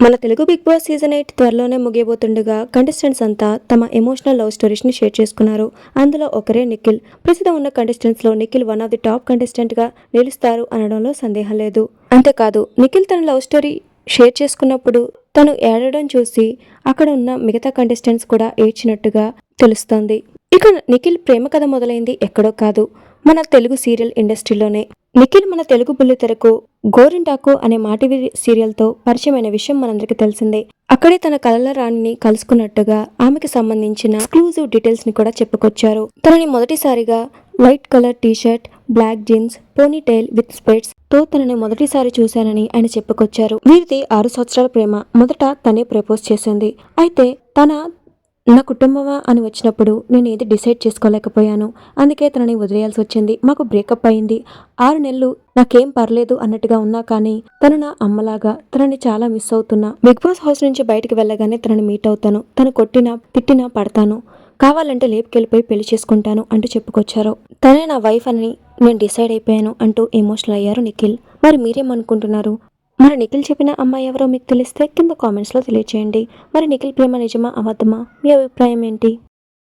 మన Telugu Bigg Boss season eight త్వరలోనే ముగియబోతుండగా కంటెస్టెంట్స్ అంతా తమ ఎమోషనల్ లవ్ స్టోరీస్ని షేర్ చేసుకున్నారు. అందులో ఒకరే నిఖిల్. ప్రస్తుతం ఉన్న కంటెస్టెంట్స్లో Nikhil one of the top కంటెస్టెంట్గా నిలుస్తారు అనడంలో సందేహం లేదు. అంతేకాదు నిఖిల్ తన లవ్ స్టోరీ షేర్ చేసుకున్నప్పుడు తను ఏడడం చూసి అక్కడ ఉన్న మిగతా కంటెస్టెంట్స్ కూడా ఏడ్చినట్టుగా తెలుస్తోంది. ఇక నిఖిల్ ప్రేమ కథ మొదలైంది ఎక్కడో కాదు. మన తెలుగు సీరియల్ ఇండస్ట్రీలోనే నిఖిల్ మన తెలుగు బుల్లితెరకు గోరింటాకు అనే మాటివి సీరియల్తో పరిచయమైన విషయం మనందరికీ తెలిసిందే. అక్కడే తన కలల రాణిని కలుసుకున్నట్టుగా ఆమెకి సంబంధించిన ఎక్స్క్లూజివ్ డీటెయిల్స్ని కూడా చెప్పుకొచ్చారు. తనని మొదటిసారిగా white colour t shirt black jeans ponytail with స్పెట్స్తో తనని మొదటిసారి చూశానని ఆయన చెప్పుకొచ్చారు. వీరిది ఆరు సంవత్సరాల ప్రేమ. మొదట తనే ప్రపోజ్ చేసింది. అయితే తన నా కుటుంబమా అని వచ్చినప్పుడు నేను ఏది డిసైడ్ చేసుకోలేకపోయాను. అందుకే తనని వదిలేయాల్సి వచ్చింది. మాకు బ్రేకప్ అయింది. ఆరు నెలలు నాకేం పర్లేదు అన్నట్టుగా ఉన్నా కానీ తను నా అమ్మలాగా తనని చాలా మిస్ అవుతున్నా. బిగ్ బాస్ హౌస్ నుంచి బయటికి వెళ్ళగానే తనని మీట్ అవుతాను. తను కొట్టినా తిట్టినా పడతాను. కావాలంటే లేపుకెళ్ళిపోయి పెళ్ళి చేసుకుంటాను అంటూ చెప్పుకొచ్చారు. తనే నా వైఫ్ అని నేను డిసైడ్ అయిపోయాను అంటూ ఎమోషనల్ అయ్యారు నిఖిల్. మరి మీరేమనుకుంటున్నారు? మరి నిఖిల్ చెప్పిన అమ్మాయి ఎవరో మీకు తెలిస్తే కింద కామెంట్స్లో తెలియచేయండి. మరి నిఖిల్ ప్రేమ నిజమా అబద్ధమా? మీ అభిప్రాయం ఏంటి?